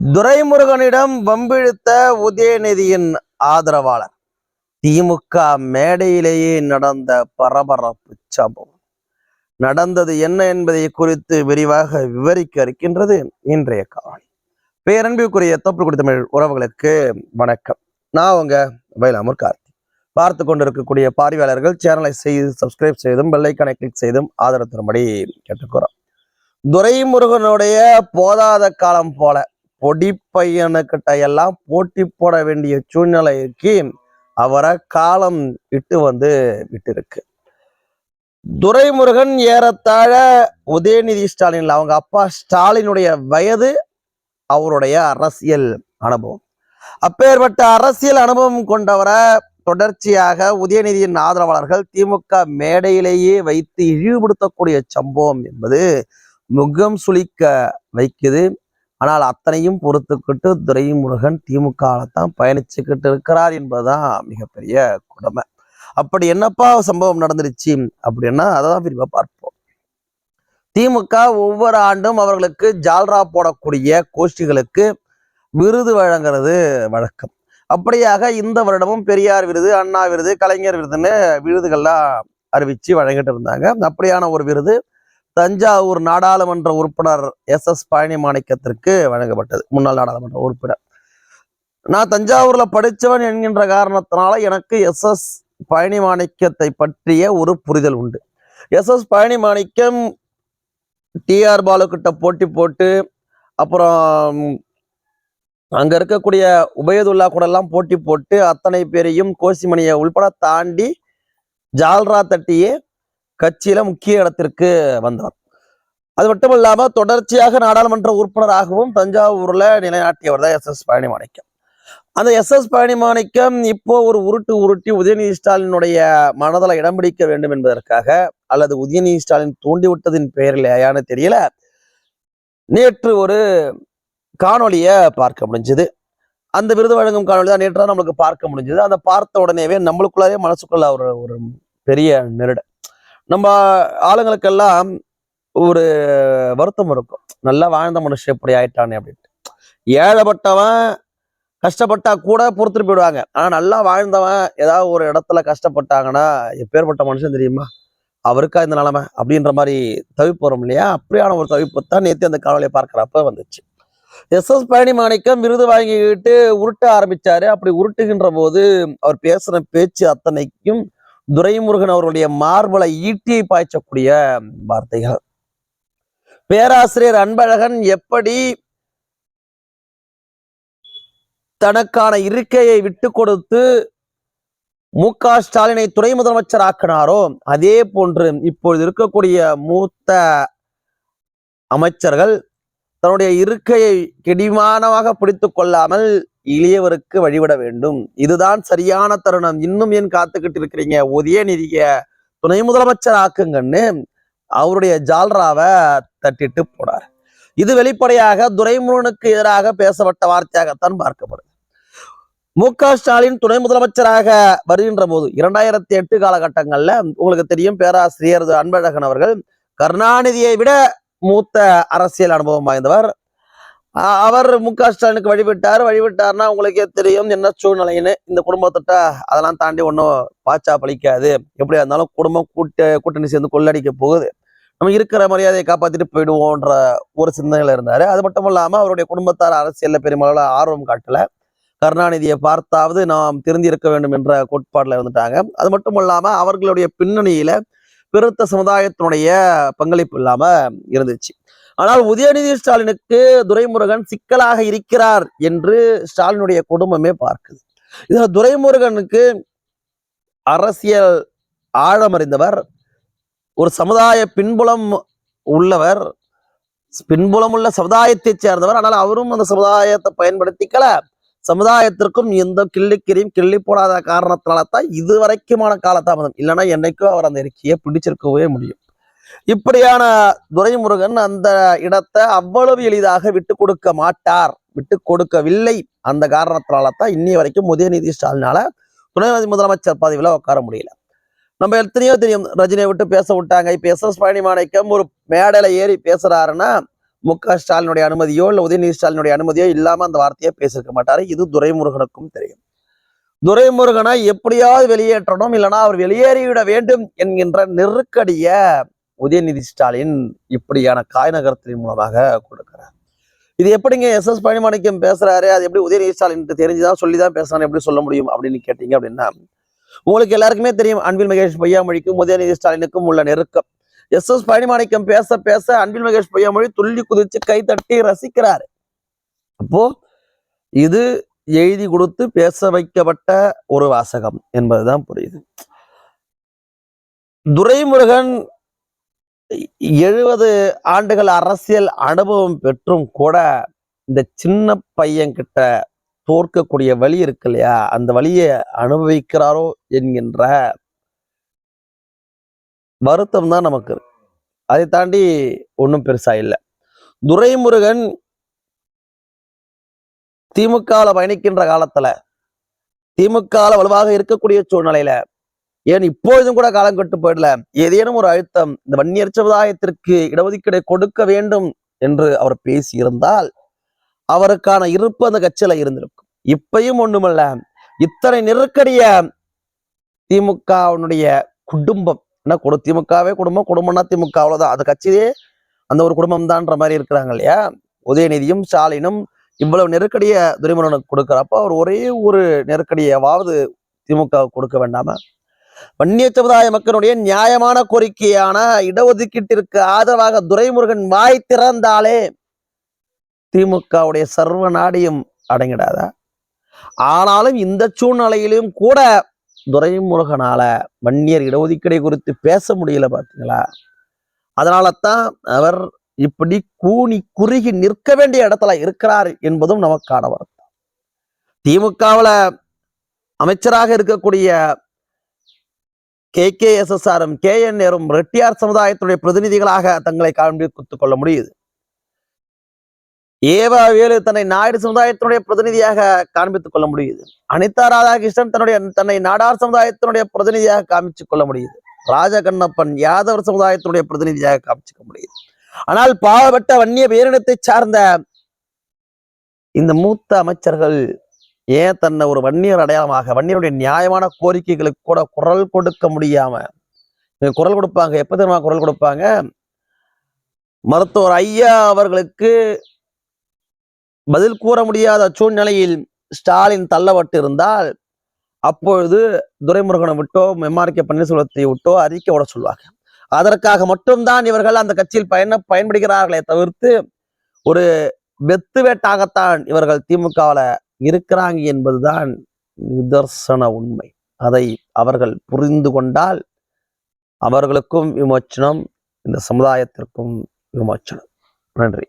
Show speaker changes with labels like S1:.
S1: துரைமுருகனிடம் வம்பிழுத்த உதயநிதியின் ஆதரவாளர். திமுக மேடையிலேயே நடந்த பரபரப்பு சம்பவம். நடந்தது என்ன என்பதை குறித்து விரிவாக விவரிக்க இருக்கின்றது இன்றைய காணொளி. பேரன்பிற்குரிய தொப்பு குடி தமிழ் உறவுகளுக்கு வணக்கம். நான் உங்க வயலாமூர் கார்த்தி. பார்த்து கொண்டிருக்கக்கூடிய பார்வையாளர்கள் சேனலை செய்து சப்ஸ்கிரைப் செய்தும் பெல்லைக்கானை கிளிக் செய்தும் ஆதரவு தரும்படி கேட்டுக்கிறோம் துரைமுருகனுடைய போதாத காலம் போல பொடி பையனுக்கிட்ட எல்லாம் போட்டி போட வேண்டிய சூழ்நிலைக்கு அவரை காலம் இட்டு வந்து விட்டிருக்கு. துரைமுருகன் ஏறத்தாழ உதயநிதி ஸ்டாலின் அவங்க அப்பா ஸ்டாலினுடைய வயது அவருடைய அரசியல் அனுபவம். அப்பேற்பட்ட அரசியல் அனுபவம் கொண்டவரை தொடர்ச்சியாக உதயநிதியின் ஆதரவாளர்கள் திமுக மேடையிலேயே வைத்து இழிவுபடுத்தக்கூடிய சம்பவம் என்பது முகம் சுளிக்க வைக்குது. ஆனால் அத்தனையும் பொறுத்துக்கிட்டு துரைமுருகன் திமுக தான் பயணிச்சுக்கிட்டு இருக்கிறார் என்பதுதான் மிகப்பெரிய கொடுமை. அப்படி என்னப்பா சம்பவம் நடந்துருச்சு அப்படின்னா அதை தான் விரிவா பார்ப்போம். திமுக ஒவ்வொரு ஆண்டும் அவர்களுக்கு ஜால்ரா போடக்கூடிய கோஷ்டிகளுக்கு விருது வழங்குறது வழக்கம். அப்படியாக இந்த வருடமும் பெரியார் விருது அண்ணா விருது கலைஞர் விருதுன்னு விருதுகள்லாம் அறிவிச்சு வழங்கிட்டு இருந்தாங்க. அப்படியான ஒரு விருது தஞ்சாவூர் நாடாளுமன்ற உறுப்பினர் எஸ் எஸ் பழனி மாணிக்கத்திற்கு வழங்கப்பட்டது. முன்னாள் நாடாளுமன்ற உறுப்பினர். நான் தஞ்சாவூர்ல படித்தவன் என்கின்ற காரணத்தினால எனக்கு எஸ் எஸ் பழனி மாணிக்கத்தை பற்றிய ஒரு புரிதல் உண்டு. S S Palani Manickam TR Baalu கிட்ட போட்டி போட்டு அப்புறம் அங்க இருக்கக்கூடிய உபயதுல்லா கூட எல்லாம் போட்டி போட்டு அத்தனை பேரையும் கோசிமணியை உள்பட தாண்டி ஜால்ரா தட்டியே கட்சியில முக்கிய இடத்திற்கு வந்தவர். அது மட்டும் இல்லாம தொடர்ச்சியாக நாடாளுமன்ற உறுப்பினராகவும் தஞ்சாவூர்ல நிலைநாட்டியவர் தான் எஸ். எஸ். பழனிமாணிக்கம். அந்த எஸ். எஸ். பழனிமாணிக்கம் இப்போ ஒரு உருட்டு உருட்டி உதயநிதி ஸ்டாலினுடைய மனதில் இடம் பிடிக்க வேண்டும் என்பதற்காக அல்லது உதயநிதி ஸ்டாலின் தூண்டிவிட்டதின் பெயரிலேயான்னு தெரியல. நேற்று ஒரு காணொலியை பார்க்க முடிஞ்சது. அந்த விருது வழங்கும் காணொலி தான் நேற்று தான் நம்மளுக்கு பார்க்க முடிஞ்சது. அந்த பார்த்த உடனேவே நம்மளுக்குள்ளாரே மனசுக்குள்ள ஒரு ஒரு பெரிய நெருட நம்ம ஆளுங்களுக்கெல்லாம் ஒரு வருத்தம் இருக்கும். நல்லா வாழ்ந்த மனுஷன் இப்படி ஆயிட்டானே அப்படின்ட்டு. ஏழைப்பட்டவன் கஷ்டப்பட்டா கூட பொறுத்துட்டு போயிடுவாங்க. ஆனா நல்லா வாழ்ந்தவன் ஏதாவது ஒரு இடத்துல கஷ்டப்பட்டாங்கன்னா எப்பேற்பட்ட மனுஷன் தெரியுமா? அவருக்கா இந்த நிலைமை? அப்படின்ற மாதிரி தவிப்பு வரும் இல்லையா? அப்படியான ஒரு தவிப்பு தான் நேற்று அந்த காணொலியை பார்க்குறப்ப வந்துச்சு. எஸ். எஸ். பழனி மாணிக்கம் விருது வாங்கிக்கிட்டு உருட்ட ஆரம்பிச்சாரு. அப்படி உருட்டுகின்ற போது அவர் பேசின பேச்சு அத்தனைக்கும் துரைமுருகன் அவருடைய மார்பலை ஈட்டியை பாய்ச்சக்கூடிய வார்த்தைகள். பேராசிரியர் அன்பழகன் எப்படி தனக்கான இருக்கையை விட்டு கொடுத்து மு க ஸ்டாலினை துணை முதலமைச்சர் ஆக்கினாரோ அதே போன்று இப்பொழுது இருக்கக்கூடிய மூத்த அமைச்சர்கள் தன்னுடைய இருக்கையை கெடிமானமாக பிடித்து கொள்ளாமல் இளையவருக்கு வழிவிட வேண்டும். இதுதான் சரியான தருணம். இன்னும் ஏன் காத்துக்கிட்டு இருக்கிறீங்க? உதயநிதிய துணை முதலமைச்சர் ஆக்குங்கன்னு அவருடைய ஜால்ராவை தட்டிட்டு போனார். இது வெளிப்படையாக துரைமுருகனுக்கு எதிராக பேசப்பட்ட வார்த்தையாகத்தான் பார்க்கப்படுது. மு க ஸ்டாலின் துணை முதலமைச்சராக வருகின்ற போது இரண்டாயிரத்தி எட்டு காலகட்டங்கள்ல உங்களுக்கு தெரியும் பேராசிரியர் அன்பழகன் அவர்கள் கருணாநிதியை விட மூத்த அரசியல் அனுபவம் வாய்ந்தவர் அவர் மு க ஸ்டாலினுக்கு வழிவிட்டார் வழிவிட்டார்னா உங்களுக்கே தெரியும் என்ன சூழ்நிலைன்னு. இந்த குடும்பத்திட்ட அதெல்லாம் தாண்டி ஒன்றும் பாச்சா பழிக்காது. எப்படியா இருந்தாலும் குடும்பம் கூட்ட கூட்டணி சேர்ந்து கொள்ளடிக்க போகுது. நம்ம இருக்கிற மரியாதையை காப்பாத்திட்டு போயிடுவோன்ற ஒரு சிந்தனையில இருந்தாரு. அது மட்டும் இல்லாமல் அவருடைய குடும்பத்தார் அரசியலில் பெருமளவில் ஆர்வம் காட்டல. கருணாநிதியை பார்த்தாவது நாம் திருந்தி இருக்க வேண்டும் என்ற கோட்பாட்டில் இருந்துட்டாங்க. அது மட்டும் இல்லாமல் அவர்களுடைய பின்னணியில பெருத்த சமுதாயத்தினுடைய பங்களிப்பு இல்லாம இருந்துச்சு. ஆனால் உதயநிதி ஸ்டாலினுக்கு துரைமுருகன் சிக்கலாக இருக்கிறார் என்று ஸ்டாலினுடைய குடும்பமே பார்க்குது. இதில் துரைமுருகனுக்கு அரசியல் ஆழமறிந்தவர் ஒரு சமுதாய பின்புலம் உள்ளவர் பின்புலம் உள்ள சமுதாயத்தைச் சேர்ந்தவர். ஆனால் அவரும் அந்த சமுதாயத்தை பயன்படுத்திக்கல. சமுதாயத்திற்கும் எந்த கிள்ளிக்கிரியும் கிள்ளி போடாத காரணத்தினால தான் இதுவரைக்குமான காலதாமதம். இல்லைன்னா என்னைக்கும் அவர் அந்த இருக்கையை பிடிச்சிருக்கவே முடியும். இப்படியான துரைமுருகன் அந்த இடத்தை அவ்வளவு எளிதாக விட்டு கொடுக்க மாட்டார். விட்டு கொடுக்கவில்லை. அந்த காரணத்தினால தான் இன்னி வரைக்கும் உதயநிதி ஸ்டாலினால துணை முதலமைச்சர் பதவியில உட்கார முடியல. நம்ம எத்தனையோ தெரியும். ரஜினியை விட்டு பேச விட்டாங்க. இப்போ எஸ். எஸ். பழனி மாணிக்கம் ஒரு மேடையில ஏறி பேசுறாருன்னா மு. க. ஸ்டாலினுடைய அனுமதியோ இல்லை உதயநிதி ஸ்டாலினுடைய அனுமதியோ இல்லாம அந்த வார்த்தையை பேசியிருக்க மாட்டாரு. இது துரைமுருகனுக்கும் தெரியும். துரைமுருகனை எப்படியாவது வெளியேற்றணும். இல்லைனா அவர் வெளியேறிவிட வேண்டும் என்கின்ற நெருக்கடிய உதயநிதி ஸ்டாலின் இப்படியான காய் நகரத்தின் மூலமாக கொடுக்கிறார். இது எப்படிங்க எஸ் எஸ் பழனிமாணிக்கம் பேசுறாரு? அது எப்படி உதயநிதி ஸ்டாலின் தெரிஞ்சுதான் சொல்லி தான் பேசுறாரு எப்படி சொல்ல முடியும் அப்படின்னு கேட்டீங்க அப்படின்னா உங்களுக்கு எல்லாருக்குமே தெரியும் அன்பில் மகேஷ் பொய்யாமொழிக்கும் உதயநிதி ஸ்டாலினுக்கும் உள்ள நெருக்கம். எஸ் எஸ் பழனிமாணிக்கம் பேச பேச அன்பில் மகேஷ் பொய்யாமொழி துள்ளி குதிச்சு கை தட்டி ரசிக்கிறாரு. அப்போ இது எழுதி கொடுத்து பேச வைக்கப்பட்ட ஒரு வாசகம் என்பதுதான் புரியுது. துரைமுருகன் எழுபது ஆண்டுகள் அரசியல் அனுபவம் பெற்றும் கூட இந்த சின்ன பையன்கிட்ட தோற்கக்கூடிய வழி இருக்கு இல்லையா? அந்த வழியை அனுபவிக்கிறாரோ என்கின்ற வருத்தம் தான் நமக்கு அதை தாண்டி ஒன்றும் பெருசா இல்லை. துரைமுருகன் திமுகவில் பயணிக்கின்ற காலத்துல திமுகவில் வலுவாக இருக்கக்கூடிய சூழ்நிலையில ஏன் இப்பொழுதும் கூட காலம் கட்டு போயிடல? ஏதேனும் ஒரு அழுத்தம் இந்த வன்னியர் சமுதாயத்திற்கு இடஒதுக்கீடு கொடுக்க வேண்டும் என்று அவர் பேசியிருந்தால் அவருக்கான இருப்பு அந்த கட்சியில இருந்திருக்கும். இப்பயும் ஒண்ணுமல்ல. இத்தனை நெருக்கடிய திமுகவினுடைய குடும்பம் என்ன கொடு திமுகவே குடும்பம் குடும்பம்னா திமுக அவ்வளவுதான். அந்த கட்சியே அந்த ஒரு குடும்பம் தான்ற மாதிரி இருக்கிறாங்க இல்லையா? உதயநிதியும் ஸ்டாலினும் இவ்வளவு நெருக்கடியை துரைமுருகனுக்கு கொடுக்குறப்ப அவர் ஒரே ஒரு நெருக்கடியாவது திமுக கொடுக்க வேண்டாம? வன்னிய சமுதாய மக்களுடைய நியாயமான கோரிக்கையான இடஒதுக்கீட்டிற்கு ஆதரவாக துரைமுருகன் வாய் திறந்தாலே திமுகவுடைய சர்வ நாடியும் அடங்கிடாதா. ஆனாலும் இந்த சூழ்நிலையிலும் கூட துரைமுருகனால வன்னியர் இடஒதுக்கீடை குறித்து பேச முடியல பாத்தீங்களா? அதனால தான் அவர் இப்படி கூனி குறுகி நிற்க வேண்டிய இடத்துல இருக்கிறார் என்பதும் நமக்கான வருத்தம். திமுகவுல அமைச்சராக இருக்கக்கூடிய கே கே எஸ் எஸ் ஆரும் கே என் நேரும் ரெட்டியார் சமுதாயத்துடைய பிரதிநிதிகளாக தங்களை காண்பித்துக் கொள்ள முடியுது. ஏவா வேலு தன்னை நாயுடு சமுதாயத்தினுடைய பிரதிநிதியாக காண்பித்துக் கொள்ள முடியுது. அனிதா ராதாகிருஷ்ணன் தன்னுடைய தன்னை நாடார் சமுதாயத்தினுடைய பிரதிநிதியாக காமிச்சு கொள்ள முடியுது. ராஜகண்ணப்பன் யாதவர் சமுதாயத்தினுடைய பிரதிநிதியாக காமிச்சுக்க முடியுது. ஆனால் பாவப்பட்ட வன்னிய பேரினத்தை சார்ந்த இந்த மூத்த அமைச்சர்கள் ஏன் தன்னை ஒரு வன்னியர் அடையாளமாக வன்னியருடைய நியாயமான கோரிக்கைகளுக்கு கூட குரல் கொடுக்க முடியாம குரல் கொடுப்பாங்க. எப்ப தெரியுமா குரல் கொடுப்பாங்க? மருத்துவர் ஐயா அவர்களுக்கு பதில் கூற முடியாத சூழ்நிலையில் ஸ்டாலின் தள்ளப்பட்டு இருந்தால் அப்பொழுது துரைமுருகனை விட்டோ எம்ஆர் கே பன்னீர்செல்வத்தை விட்டோ அறிக்கை விட சொல்லுவாங்க அதற்காக மட்டும்தான் இவர்கள் அந்த கட்சியில் பயண பயன்படுகிறார்களே தவிர்த்து ஒரு வெத்து வேட்டாகத்தான் இவர்கள் திமுகவில் இருக்கிறாங்க என்பதுதான் நிதர்சன உண்மை. அதை அவர்கள் புரிந்து கொண்டால் அவர்களுக்கும் விமோச்சனம் இந்த சமுதாயத்திற்கும் விமோச்சனம். நன்றி.